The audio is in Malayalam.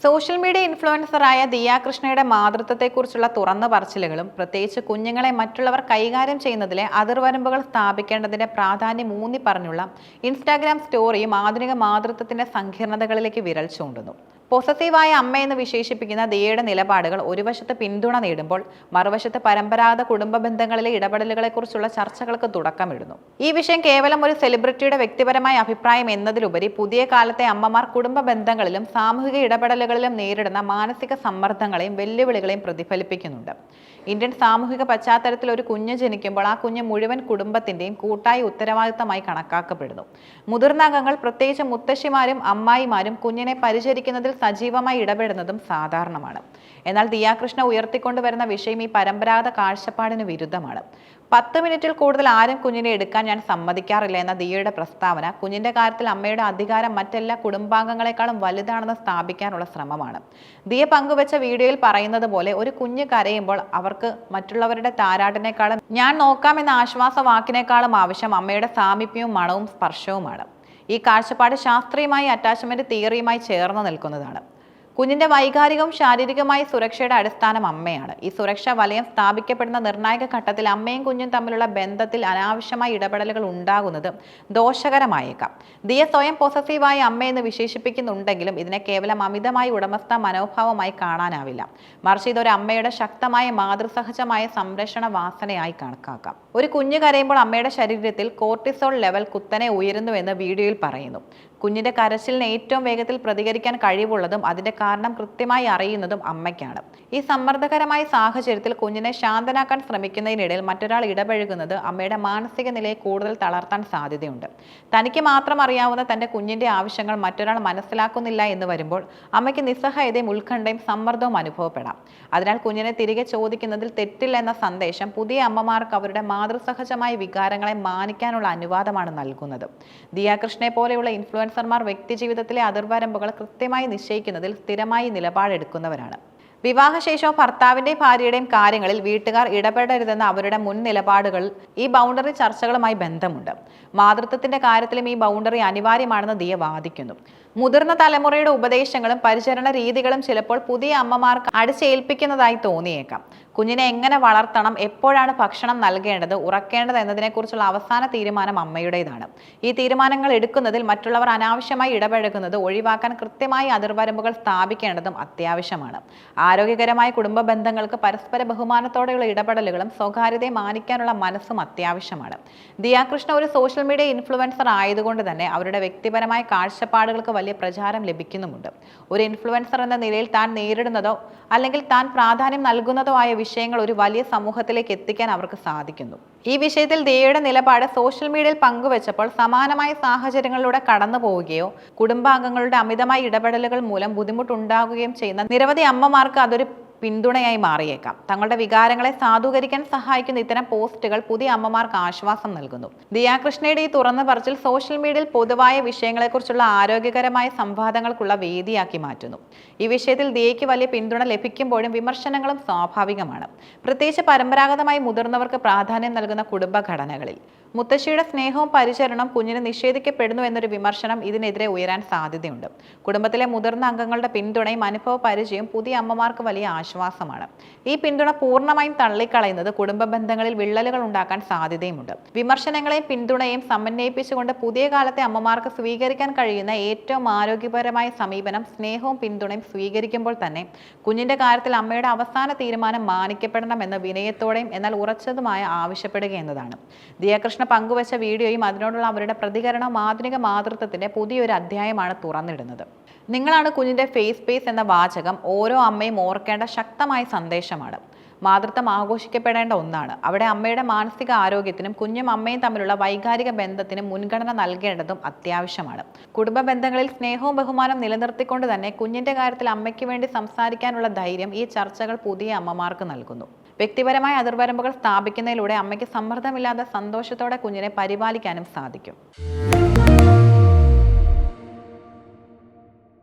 സോഷ്യൽ മീഡിയ ഇൻഫ്ലുവൻസറായ ദിയാകൃഷ്ണയുടെ മാതൃത്വത്തെക്കുറിച്ചുള്ള തുറന്ന പറച്ചിലുകളും പ്രത്യേകിച്ച് കുഞ്ഞുങ്ങളെ മറ്റുള്ളവർ കൈകാര്യം ചെയ്യുന്നതിലെ അതിർവരമ്പുകൾ സ്ഥാപിക്കേണ്ടതിന്റെ പ്രാധാന്യം ഊന്നി പറഞ്ഞുള്ള ഇൻസ്റ്റാഗ്രാം സ്റ്റോറിയും ആധുനിക മാതൃത്വത്തിന്റെ സങ്കീർണതകളിലേക്ക് വിരൽ ചൂണ്ടുന്നു. പൊസസീവായ അമ്മയെന്ന് വിശേഷിപ്പിക്കുന്ന ദിയയുടെ നിലപാടുകൾ ഒരു വശത്ത് പിന്തുണ നേടുമ്പോൾ മറുവശത്ത് പരമ്പരാഗത കുടുംബ ബന്ധങ്ങളിലെ ഇടപെടലുകളെക്കുറിച്ചുള്ള ചർച്ചകൾക്ക് തുടക്കമിടുന്നു. ഈ വിഷയം കേവലം ഒരു സെലിബ്രിറ്റിയുടെ വ്യക്തിപരമായ അഭിപ്രായം എന്നതിലുപരി പുതിയ കാലത്തെ അമ്മമാർ കുടുംബ ബന്ധങ്ങളിലും സാമൂഹിക ഇടപെടലുകളിലും നേരിടുന്ന മാനസിക സമ്മർദ്ദങ്ങളെയും വെല്ലുവിളികളെയും പ്രതിഫലിപ്പിക്കുന്നുണ്ട്. ഇന്ത്യൻ സാമൂഹിക പശ്ചാത്തലത്തിൽ ഒരു കുഞ്ഞ് ജനിക്കുമ്പോൾ ആ കുഞ്ഞ് മുഴുവൻ കുടുംബത്തിന്റെയും കൂട്ടായ ഉത്തരവാദിത്തമായി കണക്കാക്കപ്പെടുന്നു. മുതിർന്ന അംഗങ്ങൾ പ്രത്യേകിച്ച് മുത്തശ്ശിമാരും അമ്മായിമാരും കുഞ്ഞിനെ പരിചരിക്കുന്നതിൽ സജീവമായി ഇടപെടുന്നതും സാധാരണമാണ്. എന്നാൽ ദിയാകൃഷ്ണ ഉയർത്തിക്കൊണ്ടുവരുന്ന വിഷയം ഈ പരമ്പരാഗത കാഴ്ചപ്പാടിന് വിരുദ്ധമാണ്. പത്ത് മിനിറ്റിൽ കൂടുതൽ ആരും കുഞ്ഞിനെ എടുക്കാൻ ഞാൻ സമ്മതിക്കാറില്ല എന്ന ദിയയുടെ പ്രസ്താവന കുഞ്ഞിന്റെ കാര്യത്തിൽ അമ്മയുടെ അധികാരം മറ്റെല്ലാ കുടുംബാംഗങ്ങളെക്കാളും വലുതാണെന്ന് സ്ഥാപിക്കാനുള്ള ശ്രമമാണ്. ദിയ പങ്കുവച്ച വീഡിയോയിൽ പറയുന്നത് പോലെ ഒരു കുഞ്ഞ് കരയുമ്പോൾ അവർക്ക് മറ്റുള്ളവരുടെ താരാട്ടിനേക്കാളും ഞാൻ നോക്കാമെന്ന ആശ്വാസ വാക്കിനേക്കാളും ആവശ്യം അമ്മയുടെ സാമീപ്യവും മണവും സ്പർശവുമാണ്. ഈ കാഴ്ചപ്പാട് ശാസ്ത്രീയമായി അറ്റാച്ച്മെന്റ് തിയറിയുമായി ചേർന്ന് നിൽക്കുന്നതാണ്. കുഞ്ഞിന്റെ വൈകാരികവും ശാരീരികമായ സുരക്ഷയുടെ അടിസ്ഥാനം അമ്മയാണ്. ഈ സുരക്ഷാ വലയം സ്ഥാപിക്കപ്പെടുന്ന നിർണായക ഘട്ടത്തിൽ അമ്മയും കുഞ്ഞും തമ്മിലുള്ള ബന്ധത്തിൽ അനാവശ്യമായ ഇടപെടലുകൾ ഉണ്ടാകുന്നത് ദോഷകരമായേക്കാം. ദിയ സ്വയം പൊസസീവായ അമ്മയെന്ന് വിശേഷിപ്പിക്കുന്നുണ്ടെങ്കിലും ഇതിനെ കേവലം അമിതമായ ഉടമസ്ഥ മനോഭാവമായി കാണാനാവില്ല. മറിച്ച് ഇതൊരു അമ്മയുടെ ശക്തമായ മാതൃസഹജമായ സംരക്ഷണ വാസനയായി കണക്കാക്കാം. ഒരു കുഞ്ഞു കരയുമ്പോൾ അമ്മയുടെ ശരീരത്തിൽ കോർട്ടിസോൾ ലെവൽ കുത്തനെ ഉയരുന്നുവെന്ന് വീഡിയോയിൽ പറയുന്നു. കുഞ്ഞിന്റെ കരച്ചിലിന് ഏറ്റവും വേഗത്തിൽ പ്രതികരിക്കാൻ കഴിവുള്ളതും അതിന്റെ കാരണം കൃത്യമായി അറിയുന്നതും അമ്മയ്ക്കാണ്. ഈ സമ്മർദ്ദകരമായ സാഹചര്യത്തിൽ കുഞ്ഞിനെ ശാന്തനാക്കാൻ ശ്രമിക്കുന്നതിനിടയിൽ മറ്റൊരാൾ ഇടപഴകുന്നത് അമ്മയുടെ മാനസിക നിലയെ കൂടുതൽ തളർത്താൻ സാധ്യതയുണ്ട്. തനിക്ക് മാത്രം അറിയാവുന്ന തന്റെ കുഞ്ഞിന്റെ ആവശ്യങ്ങൾ മറ്റൊരാൾ മനസ്സിലാക്കുന്നില്ല എന്ന് വരുമ്പോൾ അമ്മയ്ക്ക് നിസ്സഹായതയും ഉത്കണ്ഠയും സമ്മർദ്ദവും അനുഭവപ്പെടാം. അതിനാൽ കുഞ്ഞിനെ തിരികെ ചോദിക്കുന്നതിൽ തെറ്റില്ല എന്ന സന്ദേശം പുതിയ അമ്മമാർക്ക് അവരുടെ മാതൃസഹജമായ വികാരങ്ങളെ മാനിക്കാനുള്ള അനുവാദമാണ് നൽകുന്നത്. ദിയാകൃഷ്ണനെ പോലെയുള്ള ഇൻഫ്ലുവൻസർമാർ വ്യക്തിജീവിതത്തിലെ അതിർവരമ്പുകൾ കൃത്യമായി നിശ്ചയിക്കുന്നതിൽ സ്ഥിരമായി നിലപാടെടുക്കുന്നവരാണ്. വിവാഹശേഷവും ഭർത്താവിന്റെയും ഭാര്യയുടെയും കാര്യങ്ങളിൽ വീട്ടുകാർ ഇടപെടരുതെന്ന അവരുടെ മുൻ നിലപാടുകൾ ഈ ബൗണ്ടറി ചർച്ചകളുമായി ബന്ധമുണ്ട്. മാതൃത്വത്തിന്റെ കാര്യത്തിലും ഈ ബൗണ്ടറി അനിവാര്യമാണെന്ന് ദിയ വാദിക്കുന്നു. മുതിർന്ന തലമുറയുടെ ഉപദേശങ്ങളും പരിചരണ രീതികളും ചിലപ്പോൾ പുതിയ അമ്മമാർക്ക് അടിച്ചേൽപ്പിക്കുന്നതായി തോന്നിയേക്കാം. കുഞ്ഞിനെ എങ്ങനെ വളർത്തണം എപ്പോഴാണ് ഭക്ഷണം നൽകേണ്ടത് ഉറക്കേണ്ടത് എന്നതിനെക്കുറിച്ചുള്ള അവസാന തീരുമാനം അമ്മയുടേതാണ്. ഈ തീരുമാനങ്ങൾ എടുക്കുന്നതിൽ മറ്റുള്ളവർ അനാവശ്യമായി ഇടപഴകുന്നത് ഒഴിവാക്കാൻ കൃത്യമായി അതിർവരമ്പുകൾ സ്ഥാപിക്കേണ്ടതും അത്യാവശ്യമാണ്. ആരോഗ്യകരമായ കുടുംബ ബന്ധങ്ങൾക്ക് പരസ്പര ബഹുമാനത്തോടെയുള്ള ഇടപെടലുകളും സ്വകാര്യതയെ മാനിക്കാനുള്ള മനസ്സും അത്യാവശ്യമാണ്. ദിയാകൃഷ്ണ ഒരു സോഷ്യൽ മീഡിയ ഇൻഫ്ലുവൻസർ ആയതുകൊണ്ട് തന്നെ അവരുടെ വ്യക്തിപരമായ കാഴ്ചപ്പാടുകൾക്ക് വലിയ പ്രചാരം ലഭിക്കുന്നുമുണ്ട്. ഒരു ഇൻഫ്ലുവൻസർ എന്ന നിലയിൽ താൻ നേരിടുന്നതോ അല്ലെങ്കിൽ താൻ പ്രാധാന്യം നൽകുന്നതോ ആയ വിഷയങ്ങൾ ഒരു വലിയ സമൂഹത്തിലേക്ക് എത്തിക്കാൻ അവർക്ക് സാധിക്കുന്നു. ഈ വിഷയത്തിൽ ദിയയുടെ നിലപാട് സോഷ്യൽ മീഡിയയിൽ പങ്കുവച്ചപ്പോൾ സമാനമായ സാഹചര്യങ്ങളിലൂടെ കടന്നു പോവുകയോ കുടുംബാംഗങ്ങളുടെ അമിതമായ ഇടപെടലുകൾ മൂലം ബുദ്ധിമുട്ടുണ്ടാകുകയും ചെയ്യുന്ന നിരവധി അമ്മമാർക്ക് അതൊരു പിന്തുണയായി മാറിയേക്കാം. തങ്ങളുടെ വികാരങ്ങളെ സാധൂകരിക്കാൻ സഹായിക്കുന്ന ഇത്തരം പോസ്റ്റുകൾ പുതിയ അമ്മമാർക്ക് ആശ്വാസം നൽകുന്നു. ദിയാകൃഷ്ണയുടെ ഈ തുറന്ന പറച്ചിൽ സോഷ്യൽ മീഡിയയിൽ പൊതുവായ വിഷയങ്ങളെക്കുറിച്ചുള്ള ആരോഗ്യകരമായ സംവാദങ്ങൾക്കുള്ള വേദിയാക്കി മാറ്റുന്നു. ഈ വിഷയത്തിൽ ദിയയ്ക്ക് വലിയ പിന്തുണ ലഭിക്കുമ്പോഴും വിമർശനങ്ങളും സ്വാഭാവികമാണ്. പ്രത്യേകിച്ച് പരമ്പരാഗതമായി മുതിർന്നവർക്ക് പ്രാധാന്യം നൽകുന്ന കുടുംബഘടനകളിൽ. മുത്തശ്ശിയുടെ സ്നേഹവും പരിചരണവും കുഞ്ഞിന് നിഷേധിക്കപ്പെടുന്നു എന്നൊരു വിമർശനം ഇതിനെതിരെ ഉയരാൻ സാധ്യതയുണ്ട്. കുടുംബത്തിലെ മുതിർന്ന അംഗങ്ങളുടെ പിന്തുണയും അനുഭവ പരിചയവും പുതിയ അമ്മമാർക്ക് വലിയ ആശ്വാസമാണ് ഈ പിന്തുണ പൂർണമായും തള്ളിക്കളയുന്നത് കുടുംബ ബന്ധങ്ങളിൽ വിള്ളലുകൾ ഉണ്ടാക്കാൻ സാധ്യതയുമുണ്ട്. വിമർശനങ്ങളെയും പിന്തുണയും സമന്വയിപ്പിച്ചുകൊണ്ട് പുതിയ കാലത്തെ അമ്മമാർക്ക് സ്വീകരിക്കാൻ കഴിയുന്ന ഏറ്റവും ആരോഗ്യപരമായ സമീപനം സ്നേഹവും പിന്തുണയും സ്വീകരിക്കുമ്പോൾ തന്നെ കുഞ്ഞിന്റെ കാര്യത്തിൽ അമ്മയുടെ അവസാന തീരുമാനം മാനിക്കപ്പെടണമെന്ന് വിനയത്തോടെയും എന്നാൽ ഉറച്ചതുമായ ആവശ്യപ്പെടുക എന്നതാണ്. ദിയാകൃഷ്ണ പങ്കുവച്ച വീഡിയോയും അതിനോടുള്ള അവരുടെ പ്രതികരണവും ആധുനിക മാതൃത്വത്തിന്റെ പുതിയൊരു അധ്യായമാണ് തുറന്നിടുന്നത്. നിങ്ങളാണ് കുഞ്ഞിന്റെ ഫേസ് പേസ് എന്ന വാചകം ഓരോ അമ്മയും ഓർക്കേണ്ട ശക്തമായ സന്ദേശമാണ്. മാതൃത്വം ആഘോഷിക്കപ്പെടേണ്ട ഒന്നാണ്. അവിടെ അമ്മയുടെ മാനസിക ആരോഗ്യത്തിനും കുഞ്ഞും അമ്മയും തമ്മിലുള്ള വൈകാരിക ബന്ധത്തിനും മുൻഗണന നൽകേണ്ടതും അത്യാവശ്യമാണ്. കുടുംബ ബന്ധങ്ങളിൽ സ്നേഹവും ബഹുമാനം നിലനിർത്തിക്കൊണ്ട് തന്നെ കുഞ്ഞിന്റെ കാര്യത്തിൽ അമ്മയ്ക്ക് വേണ്ടി സംസാരിക്കാനുള്ള ധൈര്യം ഈ ചർച്ചകൾ പുതിയ അമ്മമാർക്ക് നൽകുന്നു. വ്യക്തിപരമായ അതിർവരമ്പുകൾ സ്ഥാപിക്കുന്നതിലൂടെ അമ്മയ്ക്ക് സമ്മർദ്ദമില്ലാതെ സന്തോഷത്തോടെ കുഞ്ഞിനെ പരിപാലിക്കാനും സാധിക്കും.